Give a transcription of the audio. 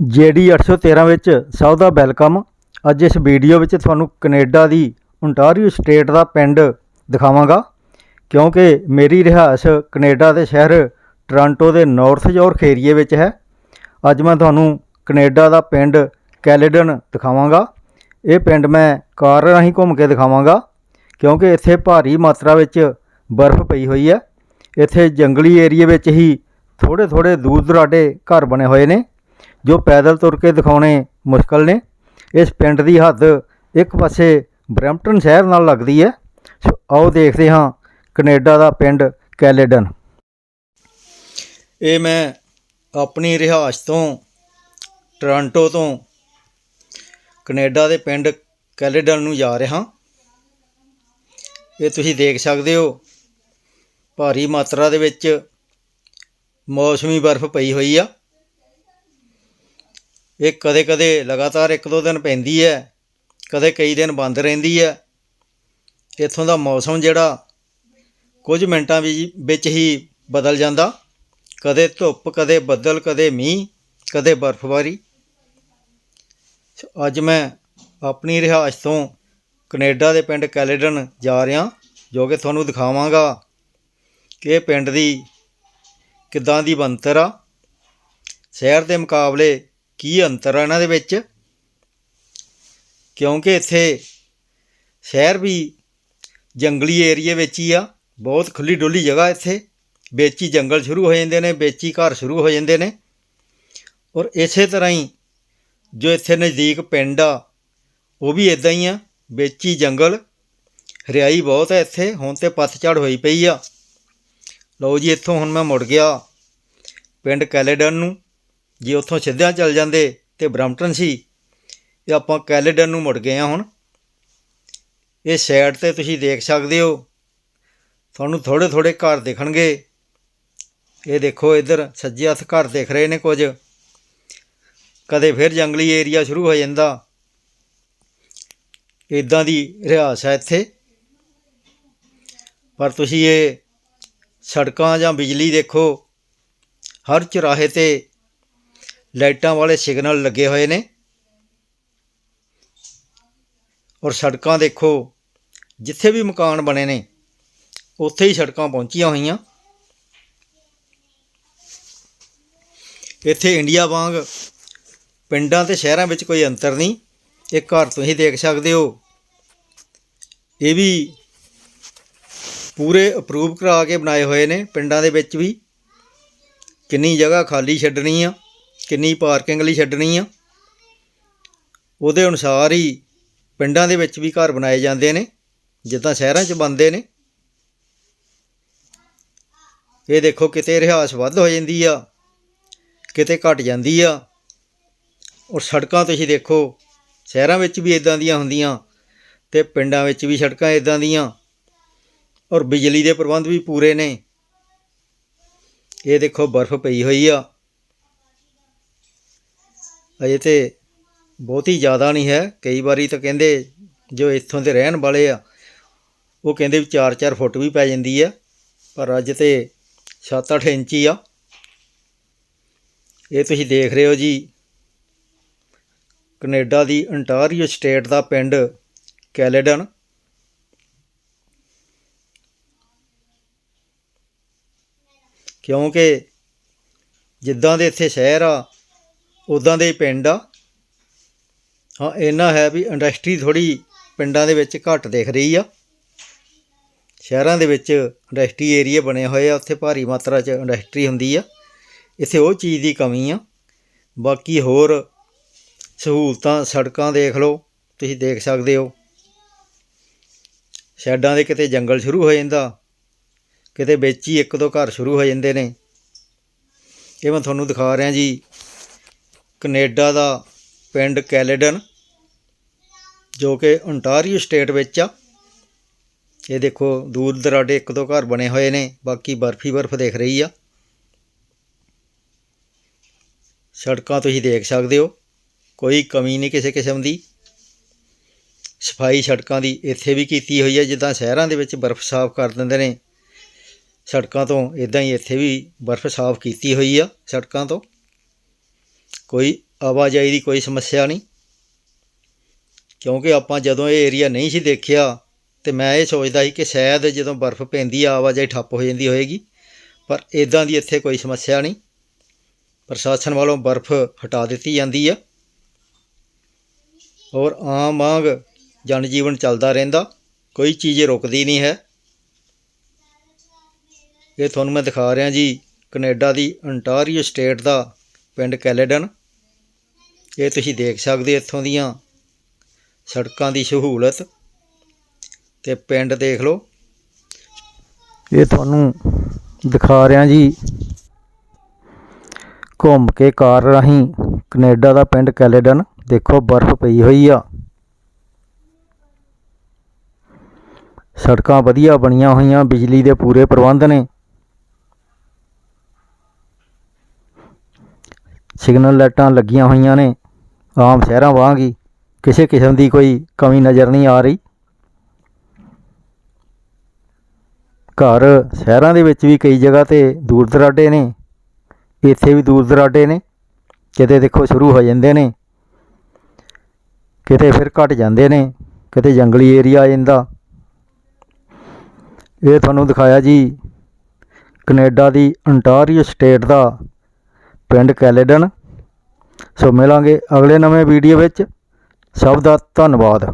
GD 813 ਵਿੱਚ ਸਭ ਦਾ welcome. ਅੱਜ ਇਸ ਵੀਡੀਓ ਵਿੱਚ ਤੁਹਾਨੂੰ ਕੈਨੇਡਾ ਦੀ ਓਨਟਾਰੀਓ ਸਟੇਟ ਦਾ ਪਿੰਡ ਦਿਖਾਵਾਂਗਾ, ਕਿਉਂਕਿ ਮੇਰੀ ਰਿਹਾਇਸ਼ ਕੈਨੇਡਾ ਦੇ ਸ਼ਹਿਰ ਟੋਰਾਂਟੋ ਦੇ ਨਾਰਥ ਯੋਰਕ ਏਰੀਏ ਵਿੱਚ ਹੈ। ਅੱਜ ਮੈਂ ਤੁਹਾਨੂੰ ਕੈਨੇਡਾ ਦਾ ਪਿੰਡ ਕੈਲੇਡਨ ਦਿਖਾਵਾਂਗਾ। ਇਹ ਪਿੰਡ ਮੈਂ ਕਾਰ ਰਾਹੀਂ ਘੁੰਮ ਕੇ ਦਿਖਾਵਾਂਗਾ, ਕਿਉਂਕਿ ਇੱਥੇ ਭਾਰੀ ਮਾਤਰਾ ਵਿੱਚ ਬਰਫ਼ ਪਈ ਹੋਈ ਹੈ। ਇੱਥੇ ਜੰਗਲੀ ਏਰੀਏ ਵਿੱਚ ਹੀ ਥੋੜੇ ਥੋੜੇ ਦੂਰ ਦੁਰਾਡੇ ਘਰ ਬਣੇ ਹੋਏ ਨੇ। ਜੋ ਪੈਦਲ ਤੁਰ ਕੇ ਦਿਖਾਉਣੇ ਮੁਸ਼ਕਲ ਨੇ। ਇਸ ਪਿੰਡ ਦੀ ਹੱਦ ਇੱਕ ਪਾਸੇ ਬਰੈਂਪਟਨ ਸ਼ਹਿਰ ਨਾਲ ਲੱਗਦੀ ਹੈ। ਸੋ ਆਓ ਦੇਖਦੇ ਹਾਂ ਕੈਨੇਡਾ ਦਾ ਪਿੰਡ ਕੈਲੇਡਨ। ਇਹ ਮੈਂ ਆਪਣੀ ਰਿਹਾਇਸ਼ ਤੋਂ ਟੋਰਾਂਟੋ ਤੋਂ ਕੈਨੇਡਾ ਦੇ ਪਿੰਡ ਕੈਲੇਡਨ ਨੂੰ ਜਾ ਰਿਹਾ ਇਹ ਤੁਸੀਂ ਦੇਖ ਸਕਦੇ ਹੋ, ਭਾਰੀ ਮਾਤਰਾ ਦੇ ਵਿੱਚ ਮੌਸਮੀ ਬਰਫ਼ ਪਈ ਹੋਈ ਆ। ਇਹ ਕਦੇ-ਕਦੇ ਲਗਾਤਾਰ ਇੱਕ ਦੋ ਦਿਨ ਪੈਂਦੀ ਹੈ, ਕਦੇ ਕਈ ਦਿਨ ਬੰਦ ਰਹਿੰਦੀ ਹੈ। ਇੱਥੋਂ ਦਾ ਮੌਸਮ ਜਿਹੜਾ ਕੁਝ ਮਿੰਟਾਂ ਵਿੱਚ ਵਿੱਚ ਹੀ ਬਦਲ ਜਾਂਦਾ। ਕਦੇ ਧੁੱਪ, ਕਦੇ ਬੱਦਲ, ਕਦੇ ਮੀਂਹ, ਕਦੇ ਬਰਫ਼ਬਾਰੀ। ਅੱਜ ਮੈਂ ਆਪਣੀ ਰਿਹਾਇਸ਼ ਤੋਂ ਕੈਨੇਡਾ ਦੇ ਪਿੰਡ ਕੈਲੇਡਨ ਜਾ ਰਿਹਾ, ਜੋ ਕਿ ਤੁਹਾਨੂੰ ਦਿਖਾਵਾਂਗਾ ਕਿ ਇਹ ਪਿੰਡ ਦੀ ਕਿੱਦਾਂ ਦੀ ਬਣਤਰ ਆ। ਸ਼ਹਿਰ ਦੇ ਮੁਕਾਬਲੇ ਕੀ ਅੰਤਰ ਆ ਇਹਨਾਂ ਦੇ ਵਿੱਚ? ਕਿਉਂਕਿ ਇੱਥੇ ਸ਼ਹਿਰ ਵੀ ਜੰਗਲੀ ਏਰੀਏ ਵਿੱਚ ਹੀ ਆ, ਬਹੁਤ ਖੁੱਲੀ ਡੁੱਲੀ ਜਗ੍ਹਾ ਇੱਥੇ। ਵੇਚੀ ਜੰਗਲ ਸ਼ੁਰੂ ਹੋ ਜਾਂਦੇ ਨੇ ਵੇਚੀ ਘਰ ਸ਼ੁਰੂ ਹੋ ਜਾਂਦੇ ਨੇ। ਔਰ ਇਸੇ ਤਰ੍ਹਾਂ ਹੀ ਜੋ ਇੱਥੇ ਨਜ਼ਦੀਕ ਪਿੰਡ ਆ, ਉਹ ਵੀ ਇਦਾਂ ਹੀ ਆ। ਵੇਚੀ ਜੰਗਲ, ਹਰਿਆਈ ਬਹੁਤ ਹੈ ਇੱਥੇ, ਹੁਣ ਤੇ ਪਤਝੜ ਹੋਈ ਪਈ ਆ। ਲਓ ਜੀ, ਇੱਥੋਂ ਹੁਣ ਮੈਂ ਮੁੜ ਗਿਆ ਪਿੰਡ ਕੈਲੇਡਨ ਨੂੰ। ਜੇ ਉੱਥੋਂ ਸਿੱਧਿਆਂ ਚੱਲ ਜਾਂਦੇ ਤੇ ਬ੍ਰੈਂਪਟਨ ਸੀ, ਤੇ ਆਪਾਂ ਕੈਲੇਡਨ ਨੂੰ ਮੁੜ ਗਏ ਆ ਹੁਣ। ਇਹ ਸਾਈਡ ਤੇ ਤੁਸੀਂ ਦੇਖ ਸਕਦੇ ਹੋ, ਤੁਹਾਨੂੰ ਥੋੜੇ ਥੋੜੇ ਘਰ ਦਿਖਣਗੇ। ਇਹ ਦੇਖੋ, ਇੱਧਰ ਸੱਜੇ ਹੱਥ ਘਰ ਦਿਖ ਰਹੇ ਨੇ ਕੁਝ। ਕਦੇ ਫਿਰ ਜੰਗਲੀ ਏਰੀਆ ਸ਼ੁਰੂ ਹੋ ਜਾਂਦਾ। ਇਦਾਂ ਦੀ ਰਿਹਾਸ ਹੈ ਇੱਥੇ। ਪਰ ਤੁਸੀਂ ਇਹ ਸੜਕਾਂ ਜਾਂ ਬਿਜਲੀ ਦੇਖੋ, ਹਰ ਚੁਰਾਹੇ ਤੇ ਲਾਈਟਾਂ ਵਾਲੇ ਸਿਗਨਲ ਲੱਗੇ ਹੋਏ ਨੇ। ਔਰ ਸੜਕਾਂ ਦੇਖੋ, ਜਿੱਥੇ ਵੀ ਮਕਾਨ ਬਣੇ ਨੇ, ਉੱਥੇ ਹੀ ਸੜਕਾਂ ਪਹੁੰਚੀਆਂ ਹੋਈਆਂ। ਇੱਥੇ ਇੰਡੀਆ ਵਾਂਗ ਪਿੰਡਾਂ ਤੇ ਸ਼ਹਿਰਾਂ ਵਿੱਚ ਕੋਈ ਅੰਤਰ ਨਹੀਂ। ਇਹ ਘਰ ਤੁਸੀਂ ਦੇਖ ਸਕਦੇ ਹੋ। ਇਹ ਵੀ ਪੂਰੇ ਅਪਰੂਵ ਕਰਾ ਕੇ ਬਣਾਏ ਹੋਏ ਨੇ ਪਿੰਡਾਂ ਦੇ ਵਿੱਚ ਵੀ। ਕਿੰਨੀ ਜਗ੍ਹਾ ਖਾਲੀ ਛੱਡਣੀ ਆ। ਕਿੰਨੀ ਪਾਰਕਿੰਗ ਲਈ ਛੱਡਣੀ ਆ। ਉਹਦੇ ਅਨੁਸਾਰ ਹੀ ਪਿੰਡਾਂ ਦੇ ਵਿੱਚ ਵੀ ਘਰ ਬਣਾਏ ਜਾਂਦੇ ਨੇ, ਜਿੱਦਾਂ ਸ਼ਹਿਰਾਂ 'ਚ ਬਣਦੇ ਨੇ। ਇਹ ਦੇਖੋ ਕਿਤੇ ਰਿਹਾਸ ਵੱਧ ਹੋ ਜਾਂਦੀ ਆ, ਕਿਤੇ ਘਟ ਜਾਂਦੀ ਆ। ਔਰ ਸੜਕਾਂ ਤੁਸੀਂ ਦੇਖੋ, ਸ਼ਹਿਰਾਂ ਵਿੱਚ ਵੀ ਇਦਾਂ ਦੀਆਂ ਹੁੰਦੀਆਂ ਤੇ ਪਿੰਡਾਂ ਵਿੱਚ ਵੀ ਸੜਕਾਂ ਇਦਾਂ ਦੀਆਂ। ਔਰ ਬਿਜਲੀ ਦੇ ਪ੍ਰਬੰਧ ਵੀ ਪੂਰੇ ਨੇ। ਇਹ ਦੇਖੋ ਬਰਫ਼ ਪਈ ਹੋਈ ਆ। ਅਜੇ ਤੇ ਬਹੁਤੀ ਜ਼ਿਆਦਾ ਨਹੀਂ ਹੈ। ਕਈ ਵਾਰੀ ਤਾਂ ਕਹਿੰਦੇ ਜੋ ਇੱਥੋਂ ਦੇ ਰਹਿਣ ਵਾਲੇ ਆ, ਉਹ ਕਹਿੰਦੇ ਵੀ 4-4 ਫੁੱਟ ਵੀ ਪੈ ਜਾਂਦੀ ਆ, ਪਰ ਅੱਜ ਤੇ 7-8 ਇੰਚ ਹੀ ਆ। ਇਹ ਤੁਸੀਂ ਦੇਖ ਰਹੇ ਹੋ ਜੀ, ਕੈਨੇਡਾ ਦੀ ਅੰਟਾਰੀਓ ਸਟੇਟ ਦਾ ਪਿੰਡ ਕੈਲੇਡਨ। ਕਿਉਂਕਿ ਜਿੱਦਾਂ ਦੇ ਇੱਥੇ ਸ਼ਹਿਰ ਆ ਉਦਾਂ ਦੇ ਪਿੰਡ ਆ। ਹਾਂ, ਇੰਨਾ ਹੈ ਵੀ ਇੰਡਸਟਰੀ ਥੋੜੀ ਪਿੰਡਾਂ ਦੇ ਵਿੱਚ ਘੱਟ ਦਿਖ ਰਹੀ ਆ। ਸ਼ਹਿਰਾਂ ਦੇ ਵਿੱਚ ਇੰਡਸਟਰੀ ਏਰੀਆ ਬਣੇ ਹੋਏ ਆ, ਉੱਥੇ ਭਾਰੀ ਮਾਤਰਾ 'ਚ ਇੰਡਸਟਰੀ ਹੁੰਦੀ ਆ। ਇੱਥੇ ਉਹ ਚੀਜ਼ ਦੀ ਕਮੀ ਆ। ਬਾਕੀ ਹੋਰ ਸਹੂਲਤਾਂ, ਸੜਕਾਂ ਦੇਖ ਲਓ, ਤੁਸੀਂ ਦੇਖ ਸਕਦੇ ਹੋ। ਸ਼ੈਡਾਂ ਦੇ ਕਿਤੇ ਜੰਗਲ ਸ਼ੁਰੂ ਹੋ ਜਾਂਦਾ, ਕਿਤੇ ਵਿੱਚ ਹੀ ਇੱਕ ਦੋ ਘਰ ਸ਼ੁਰੂ ਹੋ ਜਾਂਦੇ ਨੇ। ਇਹ ਮੈਂ ਤੁਹਾਨੂੰ ਦਿਖਾ ਰਿਹਾ ਜੀ। ਕੈਨੇਡਾ ਦਾ ਪਿੰਡ ਕੈਲੇਡਨ, ਜੋ ਕਿ ਓਨਟਾਰੀਓ ਸਟੇਟ ਵਿੱਚ ਆ। ਇਹ ਦੇਖੋ, ਦੂਰ ਦਰਾਡੇ ਇੱਕ ਦੋ ਘਰ ਬਣੇ ਹੋਏ ਨੇ, ਬਾਕੀ ਬਰਫੀ ਬਰਫ ਦੇਖ ਰਹੀ ਆ। ਸੜਕਾਂ ਤੁਸੀਂ ਦੇਖ ਸਕਦੇ ਹੋ, ਕੋਈ ਕਮੀ ਨਹੀਂ ਕਿਸੇ ਕਿਸਮ ਦੀ। ਸਫ਼ਾਈ ਸੜਕਾਂ ਦੀ ਇੱਥੇ ਵੀ ਕੀਤੀ ਹੋਈ ਹੈ ਜਿੱਦਾਂ ਸ਼ਹਿਰਾਂ ਦੇ ਵਿੱਚ ਬਰਫ਼ ਸਾਫ਼ ਕਰ ਦਿੰਦੇ ਨੇ। ਸੜਕਾਂ ਤੋਂ ਇਦਾਂ ਹੀ ਇੱਥੇ ਵੀ ਬਰਫ਼ ਸਾਫ਼ ਕੀਤੀ ਹੋਈ ਆ, ਸੜਕਾਂ ਤੋਂ। ਕੋਈ ਆਵਾਜਾਈ ਦੀ ਕੋਈ ਸਮੱਸਿਆ ਨਹੀਂ। ਕਿਉਂਕਿ ਆਪਾਂ ਜਦੋਂ ਇਹ ਏਰੀਆ ਨਹੀਂ ਸੀ ਦੇਖਿਆ ਤੇ ਮੈਂ ਇਹ ਸੋਚਦਾ ਸੀ ਕਿ ਸ਼ਾਇਦ ਜਦੋਂ ਬਰਫ਼ ਪੈਂਦੀ ਆ, ਆਵਾਜਾਈ ਠੱਪ ਹੋ ਜਾਂਦੀ ਹੋਏਗੀ। ਪਰ ਇਦਾਂ ਦੀ ਇੱਥੇ ਕੋਈ ਸਮੱਸਿਆ ਨਹੀਂ। ਪ੍ਰਸ਼ਾਸਨ ਵੱਲੋਂ ਬਰਫ਼ ਹਟਾ ਦਿੱਤੀ ਜਾਂਦੀ ਆ। ਔਰ ਆਮ ਵਾਂਗ ਜਨ ਜੀਵਨ ਚੱਲਦਾ ਰਹਿੰਦਾ, ਕੋਈ ਚੀਜ਼ ਰੁਕਦੀ ਨਹੀਂ ਹੈ। ਇਹ ਤੁਹਾਨੂੰ ਮੈਂ ਦਿਖਾ ਰਿਹਾ ਜੀ, ਕੈਨੇਡਾ ਦੀ ਅੰਟਾਰੀਓ ਸਟੇਟ ਦਾ ਪਿੰਡ ਕੈਲੇਡਨ। ਇਹ ਤੁਸੀਂ ਦੇਖ ਸਕਦੇ ਹੋ ਇੱਥੋਂ ਦੀਆਂ ਸੜਕਾਂ ਦੀ ਸਹੂਲਤ ਤੇ ਪਿੰਡ ਦੇਖ ਲਓ। ਇਹ ਤੁਹਾਨੂੰ ਦਿਖਾ ਰਿਹਾ ਜੀ। ਘੁੰਮ ਕੇ ਕਾਰ ਰਾਹੀਂ ਕੈਨੇਡਾ ਦਾ ਪਿੰਡ ਕੈਲੇਡਨ ਦੇਖੋ ਬਰਫ਼ ਪਈ ਹੋਈ ਆ। ਸੜਕਾਂ ਵਧੀਆ ਬਣੀਆਂ ਹੋਈਆਂ, ਬਿਜਲੀ ਦੇ ਪੂਰੇ ਪ੍ਰਬੰਧ ਨੇ। ਸਿਗਨਲ ਲਾਈਟਾਂ ਲੱਗੀਆਂ ਹੋਈਆਂ ਨੇ। ਆਮ ਸ਼ਹਿਰਾਂ ਵਾਂਗ ਕਿਸੇ ਕਿਸਮ ਦੀ ਕੋਈ ਕਮੀ ਨਜ਼ਰ ਨਹੀਂ ਆ ਰਹੀ। ਘਰ ਸ਼ਹਿਰਾਂ ਦੇ ਵਿੱਚ ਵੀ ਕਈ ਜਗ੍ਹਾ ਤੇ ਦੂਰ ਦਰਾਡੇ ਨੇ। ਇੱਥੇ ਵੀ ਦੂਰ ਦਰਾਡੇ ਨੇ। ਕਿਤੇ ਦੇਖੋ ਸ਼ੁਰੂ ਹੋ ਜਾਂਦੇ ਨੇ। ਕਿਤੇ ਫਿਰ ਘਟ ਜਾਂਦੇ ਨੇ। ਕਿਤੇ ਜੰਗਲੀ ਏਰੀਆ ਆ ਜਾਂਦਾ। ਇਹ ਤੁਹਾਨੂੰ ਦਿਖਾਇਆ ਜੀ, ਕੈਨੇਡਾ ਦੀ ਅੰਟਾਰੀਓ ਸਟੇਟ ਦਾ ਪਿੰਡ ਕੈਲੇਡਨ। ਸੋ ਮਿਲਾਂਗੇ ਅਗਲੇ ਨਵੇਂ ਵੀਡੀਓ ਵਿੱਚ। ਸਭ ਦਾ ਧੰਨਵਾਦ।